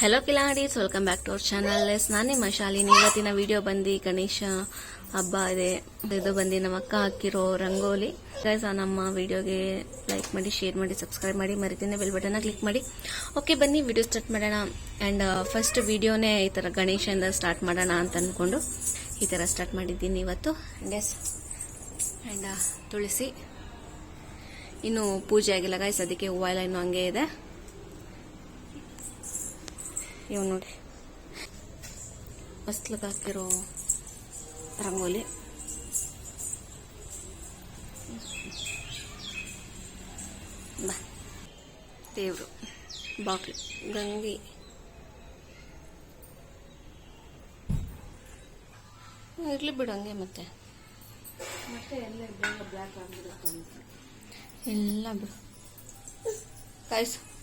Hello ಕಿಲಾಡೀಸ್ welcome back to our channel yes ನಾನು ನಿಮ್ಮ ಶಾಲಿನಿ. ಇವತ್ತಿನ ವಿಡಿಯೋ ಬಂದು ಗಣೇಶ ಹಬ್ಬ ಇದೆ. ಇದು ಬಂದು ನಮ್ಮ ಅಕ್ಕ ಹಾಕಿರೋ ರಂಗೋಲಿ. ಗೈಸ್ ನಮ್ಮ ವಿಡಿಯೋಗೆ ಲೈಕ್ ಮಾಡಿ ಶೇರ್ ಮಾಡಿ ಸಬ್ಸ್ಕ್ರೈಬ್ ಮಾಡಿ, ಮರಿತೀನಿ. ಬೆಲ್ ಬಟನ್ನ ಕ್ಲಿಕ್ ಮಾಡಿ. ಓಕೆ ಬನ್ನಿ ವಿಡಿಯೋ ಸ್ಟಾರ್ಟ್ ಮಾಡೋಣ. ಆ್ಯಂಡ್ ಫಸ್ಟ್ ವಿಡಿಯೋನೇ ಈ ಥರ ಗಣೇಶಿಂದ ಸ್ಟಾರ್ಟ್ ಮಾಡೋಣ ಅಂತ ಅಂದ್ಕೊಂಡು ಈ ಥರ ಸ್ಟಾರ್ಟ್ ಮಾಡಿದ್ದೀನಿ ಇವತ್ತು. ಎಸ್ ಆ್ಯಂಡ್ ತುಳಸಿ. ಇನ್ನು ಪೂಜೆ ಆಗಿಲ್ಲ ಗೈಸ್ ಅದಕ್ಕೆ ಹೂವು ಎಲ್ಲ ಇನ್ನೂ ಹಂಗೆ ಇದೆ. ಇವ್ ನೋಡಿ. ಹೊಸ್ಲಿಗೆ ಹಾಕಿರೋ ರಂಗೋಲಿ. ಬಾ. ದೇವರು ಬಾಕ್ಲಿ ಗಂಗೆ. ಇರಲಿ ಬಿಡು ಹಂಗೆ ಮತ್ತೆ. ಎಲ್ಲ ಬಿಡು. ಕಾಯ್ಸು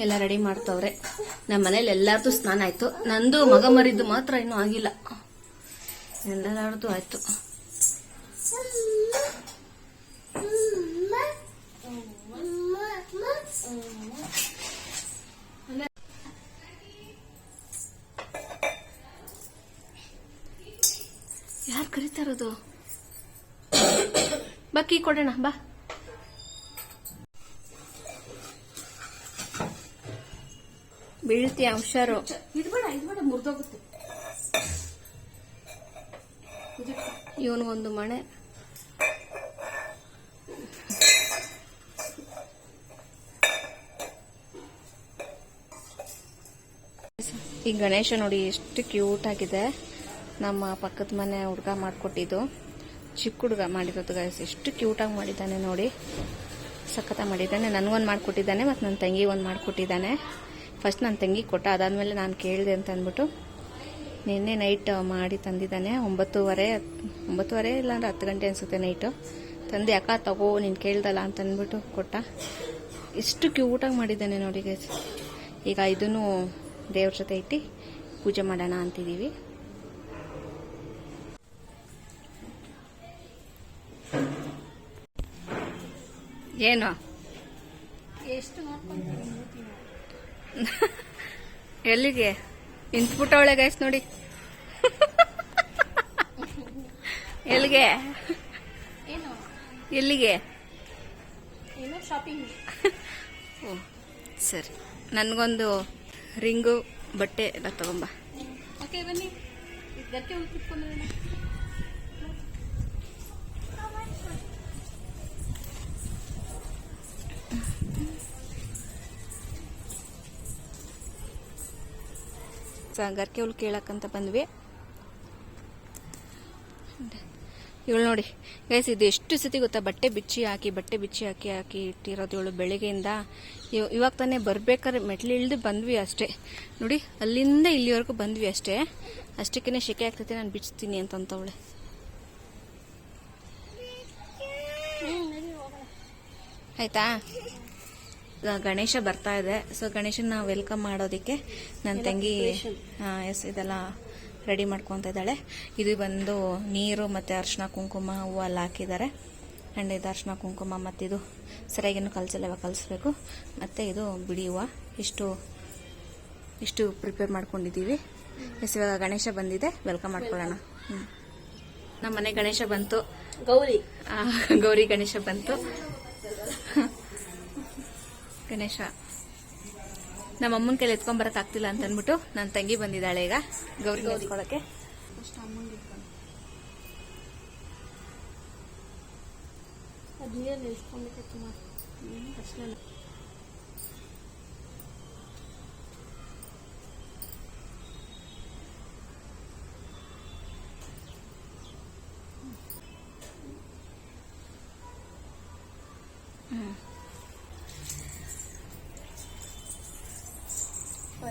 ಎಲ್ಲ ರೆಡಿ ಮಾಡ್ತವ್ರೆ. ನಮ್ಮ ಮನೇಲಿ ಎಲ್ಲಾರ್ದು ಸ್ನಾನ ಆಯ್ತು. ನಂದು ಮಗ ಮರಿದ್ದು ಮಾತ್ರ ಇನ್ನೂ ಆಗಿಲ್ಲ. ಎಲ್ಲರದು ಆಯ್ತು. ಯಾರು ಕರೀತಾ ಇರೋದು? ಕೊಡೋಣ, ಬಾ. ಬೀಳ್ತೀಯ ಹುಷಾರು ಇದ್ಬೇಡ ಇದ್ಬೇಡ ಮುರಿದೋಗುತ್ತೆ. ಇವನಿಗೊಂದು ಮಣೆ. ಈ ಗಣೇಶ ನೋಡಿ ಎಷ್ಟು ಕ್ಯೂಟ್ ಆಗಿದೆ. ನಮ್ಮ ಪಕ್ಕದ ಮನೆ ಹುಡುಗ ಮಾಡಿಕೊಟ್ಟಿದ್ದು. ಚಿಕ್ಕ ಹುಡುಗ ಮಾಡಿರೋದು ಗಾಯಸ್ ಎಷ್ಟು ಕ್ಯೂಟಾಗಿ ಮಾಡಿದ್ದಾನೆ ನೋಡಿ. ಸಖತ್ತ ಮಾಡಿದ್ದಾನೆ. ನನಗೊಂದು ಮಾಡಿಕೊಟ್ಟಿದ್ದಾನೆ ಮತ್ತು ನನ್ನ ತಂಗಿ ಒಂದು ಮಾಡಿಕೊಟ್ಟಿದ್ದಾನೆ. ಫಸ್ಟ್ ನನ್ನ ತಂಗಿ ಕೊಟ್ಟ, ಅದಾದಮೇಲೆ ನಾನು ಕೇಳಿದೆ ಅಂತ ಅಂದ್ಬಿಟ್ಟು ನಿನ್ನೆ ನೈಟ್ ಮಾಡಿ ತಂದಿದ್ದಾನೆ. ಒಂಬತ್ತುವರೆ ಒಂಬತ್ತುವರೆ ಇಲ್ಲಾಂದ್ರೆ ಹತ್ತು ಗಂಟೆ ಅನಿಸುತ್ತೆ ನೈಟು ತಂದೆ, ಅಕ್ಕ, ತಗೋ, ನೀನು ಕೇಳ್ದಲ್ಲ ಅಂತ ಅಂದ್ಬಿಟ್ಟು ಕೊಟ್ಟ. ಇಷ್ಟು ಕ್ಯೂಟಾಗಿ ಮಾಡಿದ್ದಾನೆ ನೋಡಿ ಗೈಸ್ ಈಗ ಇದನ್ನು ದೇವ್ರ ಜೊತೆ ಇಟ್ಟು ಪೂಜೆ ಮಾಡೋಣ ಅಂತಿದ್ದೀವಿ. ಏನು? ಎಷ್ಟು ಎಲ್ಲಿಗೆ? ನಿಂತ್ಬಿಟ್ಟವಳೆ ಗೈಸ್ ನೋಡಿ. ಎಲ್ಲಿಗೆ? ಎಲ್ಲಿಗೆ? ಶಾಪಿಂಗ್ ಓ ಸರಿ. ನನಗೊಂದು ರಿಂಗು ಬಟ್ಟೆ ಎಲ್ಲ ತಗೊಂಬ. ಓಕೆ ಬನ್ನಿ. ಗರ್ಕೆ ಹುಲ್ ಕೇಳಕ್ಕಂತ ಬಂದ್ವಿ. ಇವಳು ನೋಡಿ ಗೈಸ್ ಇದು ಎಷ್ಟು ಸತಿ ಗೊತ್ತಾ? ಬಟ್ಟೆ ಬಿಚ್ಚಿ ಹಾಕಿ, ಬಟ್ಟೆ ಬಿಚ್ಚಿ ಹಾಕಿ ಹಾಕಿ ಇಟ್ಟಿರೋದು ಇವಳು ಬೆಳಿಗ್ಗೆಯಿಂದ. ಇವ್- ಇವಾಗ ತಾನೇ ಬರ್ಬೇಕಾದ್ರೆ ಮೆಟ್ಲು ಇಳಿದು ಬಂದ್ವಿ ಅಷ್ಟೇ. ನೋಡಿ, ಅಲ್ಲಿಂದ ಇಲ್ಲಿವರೆಗೂ ಬಂದ್ವಿ ಅಷ್ಟೇ. ಅಷ್ಟಕ್ಕೇ ಶೆಕೆ ಆಗ್ತೈತೆ, ನಾನು ಬಿಚ್ತೀನಿ ಅಂತಂತವಳೆ. ಆಯ್ತಾ? ಗಣೇಶ ಬರ್ತಾ ಇದೆ. ಸೊ ಗಣೇಶನ ವೆಲ್ಕಮ್ ಮಾಡೋದಕ್ಕೆ ನನ್ನ ತಂಗಿ ಎಸ್ ಇದೆಲ್ಲ ರೆಡಿ ಮಾಡ್ಕೊತ ಇದ್ದಾಳೆ. ಇದು ಬಂದು ನೀರು ಮತ್ತು ಅರ್ಶಿನ ಕುಂಕುಮ ಹೂವು ಎಲ್ಲ ಹಾಕಿದ್ದಾರೆ. ಅಂಡ್ ಇದು ಅರ್ಶಿನ ಕುಂಕುಮ ಮತ್ತು ಇದು ಸರಿಯಾಗಿನ್ನು ಕಲಸಲ್ಲ ಕಲಿಸ್ಬೇಕು. ಮತ್ತು ಇದು ಬಿಡಿ ಹೂವು. ಇಷ್ಟು ಇಷ್ಟು ಪ್ರಿಪೇರ್ ಮಾಡ್ಕೊಂಡಿದ್ದೀವಿ. ಎಸ್ ಇವಾಗ ಗಣೇಶ ಬಂದಿದೆ. ವೆಲ್ಕಮ್ ಮಾಡ್ಕೊಳ್ಳೋಣ. ಹ್ಞೂ ನಮ್ಮ ಮನೆ ಗಣೇಶ ಬಂತು. ಗೌರಿ. ಗೌರಿ ಗಣೇಶ ಬಂತು. ಗಣೇಶ. ನಮ್ಮ ಅಮ್ಮನ ಕೈಲಿ ಎತ್ಕೊಂಡ್ ಬರಕ್ ಆಗ್ತಿಲ್ಲ ಅಂತ ಅಂದ್ಬಿಟ್ಟು ನನ್ನ ತಂಗಿ ಬಂದಿದ್ದಾಳೆ ಈಗ. ಗೌರಿ ಓದ್ಕೊಳಕ್ಕೆ ಅಷ್ಟು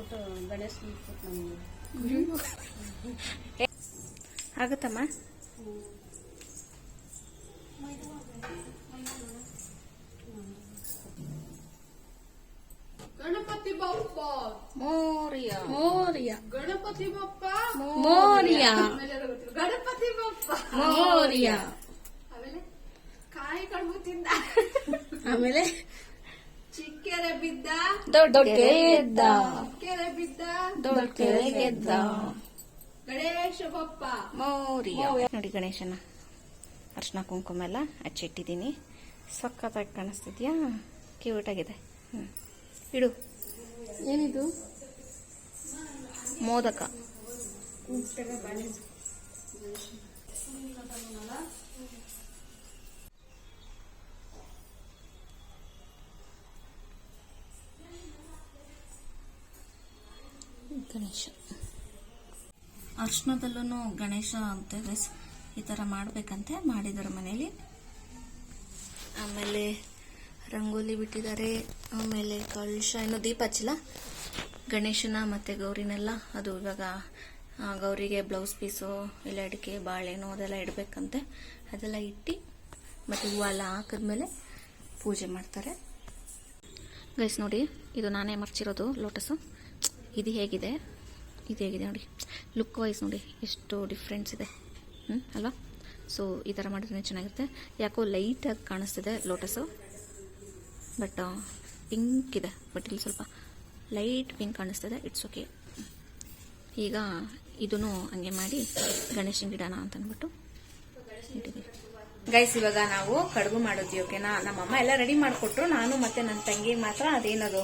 ಮಾಡ್ಕೊಟ್ಟು ಗಣೇಶ ನಮ್ಗೆ. ಆಗುತ್ತಮ್ಮ? ಗಣಪತಿ ಬಪ್ಪ. ಮೋರಿಯ. ಮೋರಿಯ. ಗಣಪತಿ ಬಪ್ಪ. ಮೋರಿಯ. ಗಣಪತಿ ಬಪ್ಪ. ಮೋರಿಯ. ಆಮೇಲೆ ಕಾಯಿ ಕಡುಬು ತಿಂದ. ಆಮೇಲೆ ಚಿಕ್ಕೆರೆ ಬಿದ್ದ? ದೊಡ್ಡ ಗೆದ್ದ. ಕೆರೆ ಬಿದ್ದ? ದೊಡ್ಡ ಗೆದ್ದ. ಗಣೇಶ ಬಪ್ಪ. ಮೌರ್ಯ. ನೋಡಿ ಗಣೇಶನ ಅರ್ಶಿನ ಕುಂಕುಮ ಎಲ್ಲ ಅಚ್ಚಿಟ್ಟಿದ್ದೀನಿ ಸಖತ್ತಾಗಿ ಕಾಣಿಸ್ತಿದ್ಯಾ? ಕ್ಯೂಟ್ ಆಗಿದೆ. ಹ್ಮ್. ಇಡು. ಏನಿದು? ಮೋದಕ. ಗಣೇಶ. ಅರ್ಶನದಲ್ಲೂ ಗಣೇಶ ಅಂತ guys ಈ ಥರ ಮಾಡಬೇಕಂತೆ ಮಾಡಿದ್ದಾರೆ ಮನೇಲಿ. ಆಮೇಲೆ ರಂಗೋಲಿ ಬಿಟ್ಟಿದ್ದಾರೆ. ಆಮೇಲೆ ಕಳಶ ಇನ್ನು ದೀಪ ಹಚ್ಚಿಲ್ಲ. ಗಣೇಶನ ಮತ್ತು ಗೌರಿನೆಲ್ಲ ಅದು ಇವಾಗ ಗೌರಿಗೆ ಬ್ಲೌಸ್ ಪೀಸು ಇಲ್ಲ ಅಡಿಕೆ ಬಾಳೆನೋ ಅದೆಲ್ಲ ಇಡಬೇಕಂತೆ. ಅದೆಲ್ಲ ಇಟ್ಟು ಮತ್ತು ಹೂವೆಲ್ಲ ಹಾಕಿದ್ಮೇಲೆ ಪೂಜೆ ಮಾಡ್ತಾರೆ. ಗೈಸ್ ನೋಡಿ ಇದು ನಾನೇ ಮರ್ಚಿರೋದು ಲೋಟಸು ಇದು ಹೇಗಿದೆ? ಇದು ಹೇಗಿದೆ ನೋಡಿ. ಲುಕ್ ವೈಸ್ ನೋಡಿ, ಎಷ್ಟು ಡಿಫ್ರೆನ್ಸ್ ಇದೆ. ಹ್ಞೂ ಅಲ್ವಾ? ಸೊ ಈ ಥರ ಮಾಡಿದ್ರೆ ಚೆನ್ನಾಗಿರುತ್ತೆ. ಯಾಕೋ ಲೈಟಾಗಿ ಕಾಣಿಸ್ತಿದೆ ಲೋಟಸು ಬಟ್ ಪಿಂಕ್ ಇದೆ ಬಟ್ ಇಲ್ಲಿ ಸ್ವಲ್ಪ ಲೈಟ್ ಪಿಂಕ್ ಕಾಣಿಸ್ತಿದೆ. ಇಟ್ಸ್ ಓಕೆ ಈಗ ಇದನ್ನು ಹಂಗೆ ಮಾಡಿ ಗಣೇಶನ ಗಿಡನ ಅಂತ ಅಂದ್ಬಿಟ್ಟು ಗೈಸ್ ಇವಾಗ ನಾವು ಕಡುಬು ಮಾಡಿದ್ವಿ ಓಕೆನಾ ನಮ್ಮಮ್ಮ ಎಲ್ಲ ರೆಡಿ ಮಾಡಿಕೊಟ್ರು. ನಾನು ಮತ್ತೆ ನನ್ನ ತಂಗಿ ಮಾತ್ರ ಅದೇನದು?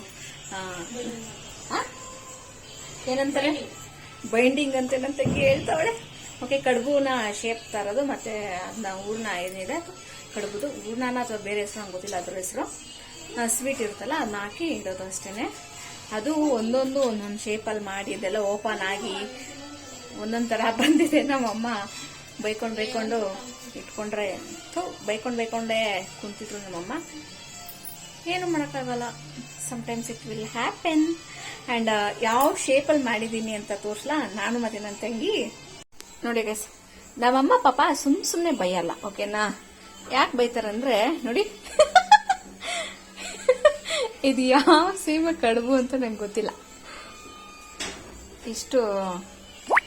ಏನಂತಾರೆ? ಬೈಂಡಿಂಗ್ ಅಂತ ತಂಗಿ ಹೇಳ್ತಾವಳೆ ಓಕೆ ಕಡುಬುನ ಶೇಪ್ ತರೋದು ಮತ್ತೆ ಅದನ್ನ ಹೂರ್ಣ ಏನಿದೆ? ಕಡುಬುದು ಹೂರ್ಣನ ಅಥವಾ ಬೇರೆ ಹೆಸರು ಗೊತ್ತಿಲ್ಲ ಅದ್ರ ಹೆಸರು. ಸ್ವೀಟ್ ಇರುತ್ತಲ್ಲ ಅದನ್ನ ಹಾಕಿ ಇಡೋದು ಅಷ್ಟೇನೆ. ಅದು ಒಂದೊಂದು ಒಂದೊಂದು ಶೇಪಲ್ಲಿ ಮಾಡಿ ಇದೆಲ್ಲ ಓಪನ್ ಆಗಿ ಒಂದೊಂದು ಥರ ಬಂದಿದೆ. ನಮ್ಮಮ್ಮ ಬೈಕೊಂಡು ಬೈಕೊಂಡು ಇಟ್ಕೊಂಡ್ರೆ ಬೈಕೊಂಡು ಬೈಕೊಂಡೇ ಕುಂತಿದ್ರು ನಮ್ಮಮ್ಮ. ಏನು ಮಾಡೋಕ್ಕಾಗಲ್ಲ. Sometimes it will happen and ಯಾವ ಶೇಪಲ್ಲಿ ಮಾಡಿದ್ದೀನಿ ಅಂತ ತೋರಿಸ್ಲಾ? ನಾನು ಮತ್ತೆ ನನ್ನ ತಂಗಿ. ನೋಡಿ ಗೈಸ್ ನಮ್ಮಮ್ಮ ಪಾಪ ಸುಮ್ ಸುಮ್ಮನೆ ಬೈಯಲ್ಲ ಓಕೆನಾ ಯಾಕೆ ಬೈತಾರಂದ್ರೆ, ನೋಡಿ. ಇದು ಯಾವ ಸೀಮೆ ಕಡುಬು ಅಂತ ನಂಗೆ ಗೊತ್ತಿಲ್ಲ. ಇಷ್ಟು,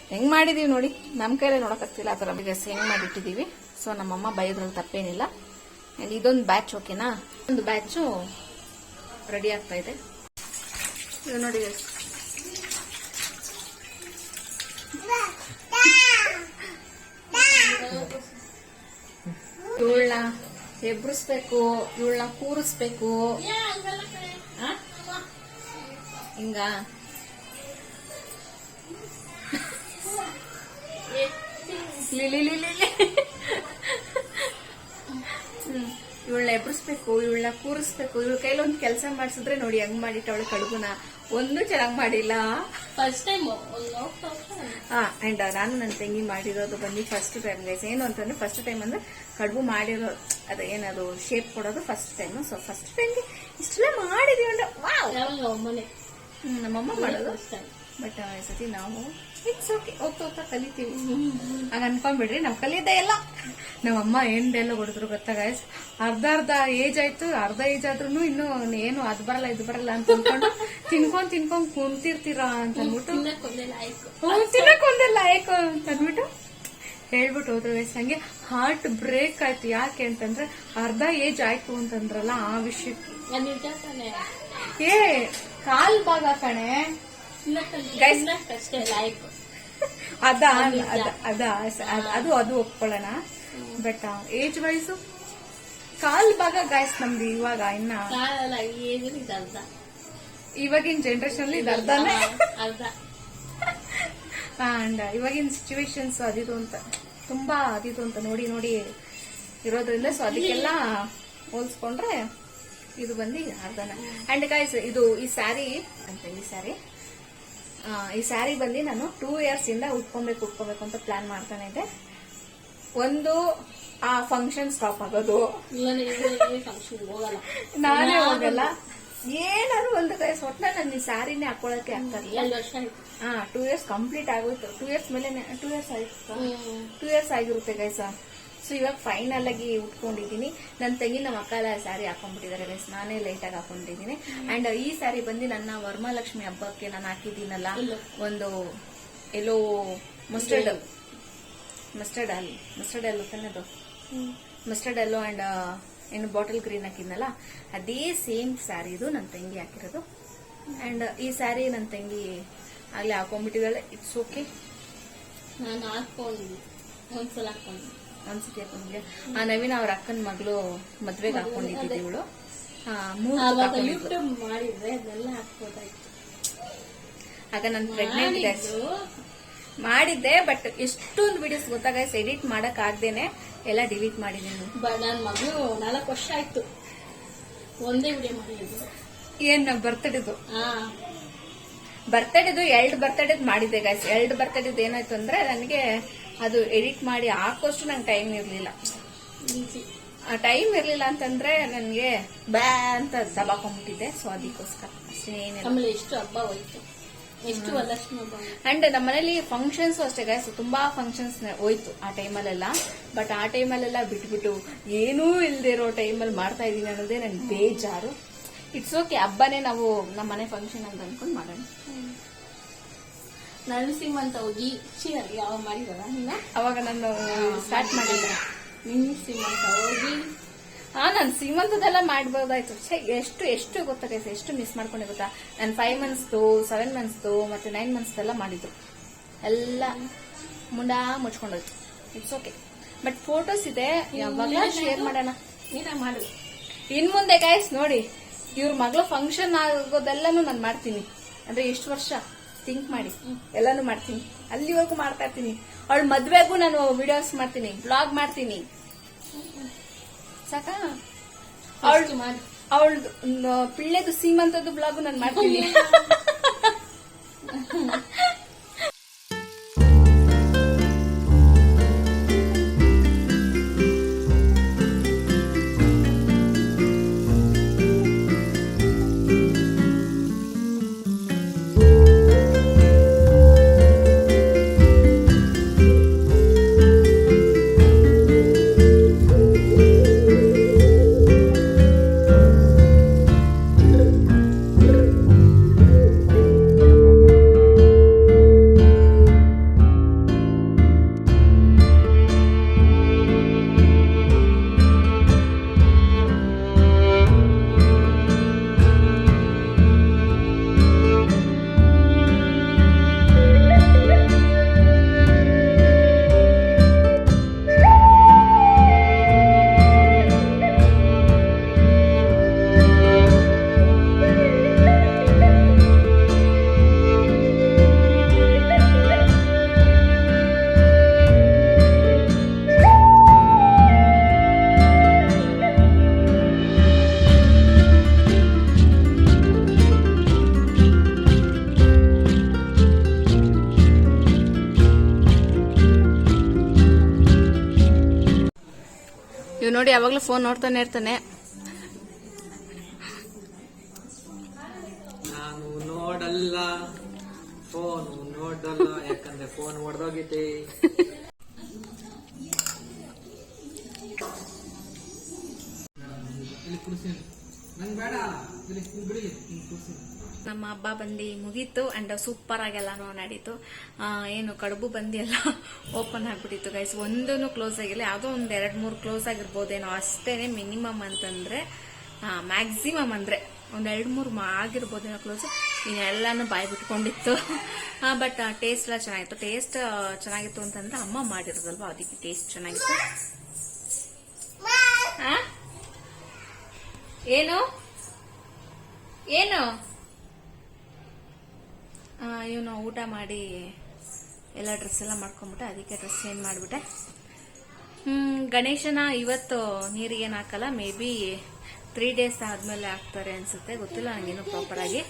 ಹೆಂಗ್ ಮಾಡಿದೀವಿ ನೋಡಿ ನಮ್ಮ ಕೈಲೇ ನೋಡಕ್ಕಾಗ್ತಿಲ್ಲ ಆ ಥರ. ಈಗ ಹೆಂಗ್ ಮಾಡಿಟ್ಟಿದೀವಿ? ಸೊ ನಮ್ಮಮ್ಮ ಬೈದ್ರಲ್ಲಿ ತಪ್ಪೇನಿಲ್ಲ. And ಇದೊಂದು ಬ್ಯಾಚ್ ಓಕೆನಾ ಒಂದು ಬ್ಯಾಚು ರೆಡಿ ಆಗ್ತಾ ಇದೆ ಇದು ನೋಡಿ. ಇವಳನ್ನ ಎಬ್ರಿಸ್ಬೇಕು ಇವಳನ್ನ ಕೂರಿಸ್ಬೇಕು? ಹಿಂಗ ಲಿಲಿ ಲಿಲಿ. ಇವಳನ್ನ ಎಬ್ರಿಸ್ಬೇಕು ಇವಳನ್ನ ಕೂರಿಸ್ಬೇಕು ಇವಳ ಕೈಲಿ ಒಂದು ಕೆಲಸ ಮಾಡಿಸಿದ್ರೆ ನೋಡಿ ಹೆಂಗ್ ಮಾಡಿಟ್ಟವಳ ಕಡುಬುನ. ಒಂದು ಚೆನ್ನಾಗಿ ಮಾಡಿಲ್ಲ. ಫಸ್ಟ್ ಟೈಮ್ ಹಾ ಅಂಡ್ ನಾನು ನನ್ನ ತಂಗಿ ಮಾಡಿರೋದು ಬಂದು ಫಸ್ಟ್ ಟೈಮ್ ಗೈಸ್ ಏನು ಅಂತಂದ್ರೆ ಫಸ್ಟ್ ಟೈಮ್ ಅಂದ್ರೆ ಕಡುಬು ಮಾಡಿರೋ ಅದು ಏನದು ಶೇಪ್ ಕೊಡೋದು ಫಸ್ಟ್ ಟೈಮ್ ಸೊ ಫಸ್ಟ್ ಟೈಮ್ಗೆ ಇಷ್ಟೆಲ್ಲ ಮಾಡಿದೀವಿ ಅಂದ್ರೆ ವಾವ್ ನಮ್ಮಮ್ಮ ಮಾಡೋದು. ಟೈಮ್ ಬಟ್ ಈ ಸತಿ ನಾವು ಇಟ್ಸ್ ಓಕೆ ಹೋಗ್ತಾ ಹೋಗ್ತಾ ಕಲಿತೀವಿ. ಹಂಗ ಅನ್ಕೊಂಡ್ಬಿಡ್ರಿ ನಾವು ಕಲಿಯೋದೇ ಎಲ್ಲ ನಮ್ಮಮ್ಮ ಏನ್ ಡೈಲಾಗ್ ಹೊಡೆದ್ರು ಗೊತ್ತಾ ಗಾಯ್ಸ್ ಅರ್ಧ ಅರ್ಧ ಏಜ್ ಆಯ್ತು. ಅರ್ಧ ಏಜ್ ಆದ್ರೂ ಇನ್ನು ಏನು ಅದ್ ಬರಲ್ಲ ಇದು ಬರಲ್ಲ ಅಂತ ಅನ್ಕೊಂಡು ತಿನ್ಕೊಂಡ್ ತಿನ್ಕೊಂಡ್ ಕುಂತಿರ್ತೀರಾ ಅಂತ ಅಂದ್ಬಿಟ್ಟು. ತಿನ್ನಕ್ಕೊಂದೆಲ್ಲ ಒಂದೇ ಆಯ್ತು. ಅಂತ ಅಂದ್ಬಿಟ್ಟು ಹೇಳ್ಬಿಟ್ಟು ಹೋದ್ರು ಗೈಸ್ ನಂಗೆ ಹಾರ್ಟ್ ಬ್ರೇಕ್ ಆಯ್ತು. ಯಾಕೆ ಅಂತಂದ್ರೆ ಅರ್ಧ ಏಜ್ ಆಯ್ತು ಅಂತಂದ್ರಲ್ಲ ಆ ವಿಷಯಕ್ಕೆ. ಏ ಕಾಲ್ ಭಾಗ ಕಣೆ. ಲಾಯ್ಕು ಅದ ಅದ- ಅದ ಅದ್- ಅದು ಅದು ಒಪ್ಕೊಳ್ಳೋಣ. ಬಟ್ ಏಜ್ ವೈಸು ಕಾಲ್ ಭಾಗ ಗೈಸ್ ನಮ್ದು ಇವಾಗ ಇನ್ನ ಇವಾಗಿನ ಜನರೇಷನ್ ಅಲ್ಲಿ ಇದು ಅರ್ಧನೇ. ಅರ್ಧ. ಅಂಡ್ ಇವಾಗಿನ ಸಿಚುವೇಶನ್ಸ್ ಅದಿದು ಅಂತ ತುಂಬಾ ಅದಿದು ಅಂತ ನೋಡಿ ನೋಡಿ ಇರೋದ್ರಿಂದ ಸೊ ಅದಕ್ಕೆಲ್ಲ ಹೋಲಿಸ್ಕೊಂಡ್ರೆ ಇದು ಬಂದು ಅರ್ಧನ. ಅಂಡ್ ಗಾಯ್ಸ್ ಇದು ಈ ಸ್ಯಾರಿ ಅಂತ ಈ ಸ್ಯಾರಿ ಈ ಸ್ಯಾರಿ ಬಂದು ನಾನು ಟೂ ಇಯರ್ಸ್ ಇಂದ ಉಟ್ಕೊಬೇಕು ಉಟ್ಕೋಬೇಕು ಅಂತ ಪ್ಲಾನ್ ಮಾಡ್ತಾನೆ ಇದ್ದೆ ಒಂದು ಆ ಫಂಕ್ಷನ್ ಸ್ಟಾಪ್ ಆಗೋದು. ನಾನೇ ಹೋಗಲ್ಲ. ಏನಾದ್ರು ಒಂದು ಕೈ ಒಟ್ನಲ್ಲಿ ನಾನು ಈ ಸ್ಯಾರಿನೇ ಹಾಕೊಳಕ್ಕೆ ಆಗ್ತಾ ಇಲ್ಲ. ಎರಡು ವರ್ಷ ಆಯ್ತು. ಹಾ ಟೂ ಇಯರ್ಸ್ ಕಂಪ್ಲೀಟ್ ಆಗೋಯ್ತು. ಟೂ ಇಯರ್ಸ್ ಮೇಲೆ ಟೂ ಇಯರ್ಸ್ ಆಯ್ತು? ಟೂ ಇಯರ್ಸ್ ಆಗಿರುತ್ತೆ ಗೈಸ ಸೊ ಇವಾಗ ಫೈನಲ್ ಆಗಿ ಉಟ್ಕೊಂಡಿದ್ದೀನಿ. ನನ್ನ ತಂಗಿ ನಮ್ಮ ಅಕ್ಕ ಎಲ್ಲ ಸ್ಯಾರಿ ಹಾಕೊಂಡ್ಬಿಟ್ಟಿದ್ದಾರೆ ಗೈಸ್ ನಾನೇ ಲೈಟ್ ಆಗಿ ಹಾಕೊಂಡಿದ್ದೀನಿ. ಅಂಡ್ ಈ ಸ್ಯಾರಿ ಬಂದು ನನ್ನ ವರ್ಮಾಲಕ್ಷ್ಮಿ ಹಬ್ಬಕ್ಕೆ ನಾನು ಹಾಕಿದ್ದೀನಲ್ಲ. ಒಂದು ಎಲ್ಲೋ ಮಸ್ಟರ್ಡ್ ಮಸ್ಟರ್ಡ್ ಅಲ್ಲಿ ಮಸ್ಟರ್ಡ್ ಎಲ್ಲೋ ತಾನದು ಮಸ್ಟರ್ಡ್ ಎಲ್ಲೋ ಅಂಡ್ ಏನು ಬಾಟಲ್ ಗ್ರೀನ್ ಹಾಕಿದ್ನಲ್ಲ ಅದೇ ಸೇಮ್ ಸ್ಯಾರಿ ಇದು ನನ್ನ ತಂಗಿ ಹಾಕಿರೋದು. ಅಂಡ್ ಈ ಸ್ಯಾರಿ ನನ್ನ ತಂಗಿ ಆಗ್ಲೇ ಹಾಕೊಂಡ್ಬಿಟ್ಟಿದ್ದಾಳೆ. ಇಟ್ಸ್ ಓಕೆ ನಾನು ಹಾಕೊಂಡಿದ್ದೀನಿ ಒಂದ್ಸಲ ಹಾಕೊಂಡಿದ್ದೆ ಒಂದ್ಸತಿ ಹಾಕೊಂಡಿದ್ದೆ ಆ ನವೀನ್ ಅವ್ರ ಅಕ್ಕನ ಮಗಳು ಮದ್ವೆಗೆ ಹಾಕೊಂಡಿದ್ದಿದ್ದು ಇವಳು. ಆಗ ನಾನು ಪ್ರೆಗ್ನೆಂಟ್ ಮಾಡಿದ್ದು. ಬಟ್ ಎಷ್ಟೊಂದು ವಿಡಿಯೋಸ್ ಗೊತ್ತಾಗ ಎಡಿಟ್ ಮಾಡಕ್ ಆಗ್ದೇನೆ ಎಲ್ಲ ಡಿಲೀಟ್ ಮಾಡಿದ್ದೀನಿ. ಬ- ನನ್ ಮಗಳು ನಾಲ್ಕು ವರ್ಷ ಆಯ್ತು. ಒಂದೇ ವಿಡಿಯೋ ಮಾಡಿದ್ದು. ಏನ್ ಬರ್ತಡೇದು ಬರ್ತಡೇದು ಎರಡು ಬರ್ತಡೇದ್ ಮಾಡಿದ್ದೆ ಗಾಯ್ಸ್ ಎರಡು ಬರ್ತಡೇದ್ ಏನಾಯ್ತು ಅಂದ್ರೆ ನನಗೆ ಅದು ಎಡಿಟ್ ಮಾಡಿ ಹಾಕೋಷ್ಟು ನಂಗೆ ಟೈಮ್ ಇರಲಿಲ್ಲ. ಆ ಟೈಮ್ ಇರಲಿಲ್ಲ ಅಂತಂದ್ರೆ ನನಗೆ ಬ್ಯಾ ಅಂತ ದಬಾಕೊಂಡ್ಬಿಟ್ಟಿದ್ದೆ ಸೊ ಅದಕ್ಕೋಸ್ಕರ ಅಷ್ಟೇ ಆಮೇಲೆ ಎಷ್ಟು ಹಬ್ಬ ಹೋಯ್ತು? ಎಷ್ಟು ಅಂಡ್ ನಮ್ಮ ಮನೇಲಿ ಫಂಕ್ಷನ್ಸ್ ಅಷ್ಟೇ ಗೈಸ್ ತುಂಬಾ ಫಂಕ್ಷನ್ಸ್ ಹೋಯ್ತು ಆ ಟೈಮಲ್ಲೆಲ್ಲ ಬಟ್ ಆ ಟೈಮಲ್ಲೆಲ್ಲ ಬಿಟ್ಬಿಟ್ಟು ಏನೂ ಇಲ್ದೇ ಇರೋ ಟೈಮಲ್ಲಿ ಮಾಡ್ತಾ ಇದ್ದೀನಿ ಅನ್ನೋದೇ ನನ್ಗೆ ಬೇಜಾರು. ಇಟ್ಸ್ ಓಕೆ ಹಬ್ಬನೇ ನಾವು ನಮ್ಮ ಮನೆ ಫಂಕ್ಷನ್ ಅಂತ ಅನ್ಕೊಂಡು ಮಾಡೋಣ. ನರಸಿಂಹ ಸಿಮಂತ ಹೋಗಿ ಛೀ, ಯಾವಾಗ ಯಾವ ಇನ್ನ ಅವಾಗ ನಾನು ಸ್ಟಾರ್ಟ್ ಮಾಡಿಲ್ಲ ನರಸಿಂಹ ಅಂತ ಹೋಗಿ ಹಾ ನಾನು ಸೀಮಂತದೆಲ್ಲ ಮಾಡ್ಬೋದಾಯ್ತು. ಛೆ, ಎಷ್ಟು ಎಷ್ಟು ಗೊತ್ತಾ guys, ಎಷ್ಟು ಮಿಸ್ ಮಾಡ್ಕೊಂಡೆ ಗೊತ್ತಾ? ನಾನು ಫೈವ್ ಮಂತ್ಸ್ದು ಸೆವೆನ್ ಮಂತ್ಸ್ದು ಮತ್ತೆ ನೈನ್ ಮಂತ್ಸ್ ಎಲ್ಲ ಮಾಡಿದ್ರು ಎಲ್ಲ ಮುಂಡ ಮುಚ್ಕೊಂಡೋಯ್ತು. ಇಟ್ಸ್ ಓಕೆ ಬಟ್ ಫೋಟೋಸ್ ಇದೆ. ಯಾವಾಗ ಶೇರ್ ಮಾಡೋಣ. ನೀನ ಮಾಡು. ಇನ್ ಮುಂದೆ ಗಾಯ್ಸ್ ನೋಡಿ ಇವ್ರ ಮಗಳ ಫಂಕ್ಷನ್ ಆಗೋದೆಲ್ಲನೂ ನಾನು ಮಾಡ್ತೀನಿ. ಅಂದ್ರೆ ಇಷ್ಟು ವರ್ಷ? ಥಿಂಕ್ ಮಾಡಿ. ಎಲ್ಲಾನು ಮಾಡ್ತೀನಿ. ಅಲ್ಲಿವರೆಗೂ ಮಾಡ್ತಾ ಇರ್ತೀನಿ. ಅವಳ ಮದ್ವೆಗೂ ನಾನು ವಿಡಿಯೋಸ್ ಮಾಡ್ತೀನಿ ಬ್ಲಾಗ್ ಮಾಡ್ತೀನಿ. ಸಾಕಾ? ಅವಳು ಅವಳದು ಪಿಳ್ಳೆದು ಸೀಮಂತದ್ದು ಬ್ಲಾಗು ನಾನು ಮಾಡ್ತೀನಿ. ನೋಡಿ ಯಾವಾಗ್ಲೂ ಫೋನ್ ನೋಡ್ತಾನೆ ಇರ್ತಾನೆ. ನಾನು ನೋಡಲ್ಲ. ಫೋನ್ ನೋಡಲ್ಲ. ಯಾಕಂದ್ರೆ ಫೋನ್ ಹೊಡೆದೋಗಿತಿ ನಂಗೆ ಬೇಡ. ಇಲ್ಲಿ ಬಿಡಿ ಕುಡಿಸಿ ನಮ್ಮ ಹಬ್ಬ ಬಂದು ಮುಗೀತು ಅಂಡ್ ಸೂಪರ್ ಆಗೆಲ್ಲಾನು ನಡೀತು. ಏನು ಕಡುಬು ಬಂದು ಎಲ್ಲ ಓಪನ್ ಆಗಿಬಿಟ್ಟಿತ್ತು ಗೈಸ್ ಒಂದೂ ಕ್ಲೋಸ್ ಆಗಿರಲಿ ಯಾವುದೋ ಒಂದು ಎರಡು ಮೂರು ಕ್ಲೋಸ್ ಆಗಿರ್ಬೋದೇನೋ ಅಷ್ಟೇ ಮಿನಿಮಮ್ ಅಂತಂದ್ರೆ ಮ್ಯಾಕ್ಸಿಮಮ್ ಅಂದ್ರೆ ಒಂದು ಎರಡು ಮೂರು ಆಗಿರ್ಬೋದೇನೋ ಕ್ಲೋಸ್ ಇನ್ನೆಲ್ಲಾನು ಬಾಯಿ ಬಿಟ್ಕೊಂಡಿತ್ತು. ಬಟ್ ಟೇಸ್ಟ್ ಎಲ್ಲ ಚೆನ್ನಾಗಿತ್ತು. ಟೇಸ್ಟ್ ಚೆನ್ನಾಗಿತ್ತು ಅಂತಂದ್ರೆ ಅಮ್ಮ ಮಾಡಿರೋದಲ್ವಾ? ಅದಕ್ಕೆ ಟೇಸ್ಟ್ ಚೆನ್ನಾಗಿತ್ತು? ಏನು? ಏನು? ಇವನು ಊಟ ಮಾಡಿ ಎಲ್ಲ ಡ್ರೆಸ್ ಎಲ್ಲ ಮಾಡ್ಕೊಂಬಿಟ್ಟೆ ಅದಕ್ಕೆ ಡ್ರೆಸ್ ಚೇಂಜ್ ಮಾಡಿಬಿಟ್ಟೆ. ಗಣೇಶನ ಇವತ್ತು ನೀರಿಗೆ ಹಾಕಲ್ಲ ಮೇ ಬಿ ತ್ರೀ ಡೇಸ್ ಆದ್ಮೇಲೆ ಹಾಕ್ತಾರೆ ಅನ್ಸುತ್ತೆ ಗೊತ್ತಿಲ್ಲ ನನಗೇನು ಪ್ರಾಪರ್ ಆಗಿ.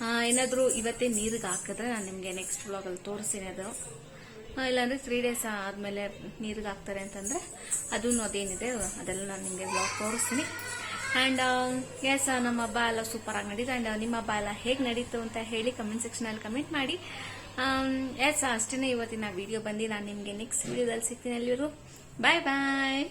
ಆ, ಏನಾದ್ರೂ ಇವತ್ತೇ ನೀರಿಗೆ ಹಾಕಿದ್ರೆ ನಾನು ನಿಮಗೆ ನೆಕ್ಸ್ಟ್ ಬ್ಲಾಗಲ್ಲಿ ತೋರಿಸ್ತೀನಿ ಅದು. ಇಲ್ಲಾಂದರೆ ಇಲ್ಲಾಂದ್ರೆ ತ್ರೀ ಡೇಸ್ ಆದ್ಮೇಲೆ ನೀರಿಗೆ ಹಾಕ್ತಾರೆ ಅಂತಂದ್ರೆ ಅದನ್ನು ಅದೇನಿದೆ ಅದೆಲ್ಲ ನಾನು ನಿಮಗೆ ಬ್ಲಾಗ್ ತೋರಿಸ್ತೀನಿ. ಆ್ಯಂಡ್ ಎಸ್ ನಮ್ಮ ಹಬ್ಬ ಎಲ್ಲ ಸೂಪರ್ ಆಗಿ ನಡೀತು. ಆ್ಯಂಡ್ ನಿಮ್ಮ ಹಬ್ಬ ಎಲ್ಲ ಹೇಗೆ ನಡೀತು ಅಂತ ಹೇಳಿ ಕಮೆಂಟ್ ಸೆಕ್ಷನಲ್ಲಿ ಕಮೆಂಟ್ ಮಾಡಿ. ಎಸ್ ಅಷ್ಟೇ ಇವತ್ತಿನ ವಿಡಿಯೋ ಬಂದು ನಾನು ನಿಮಗೆ ನೆಕ್ಸ್ಟ್ ವಿಡಿಯೋದಲ್ಲಿ ಸಿಗ್ತೀನಿ ಎಲ್ಲರೂ ಬಾಯ್ ಬಾಯ್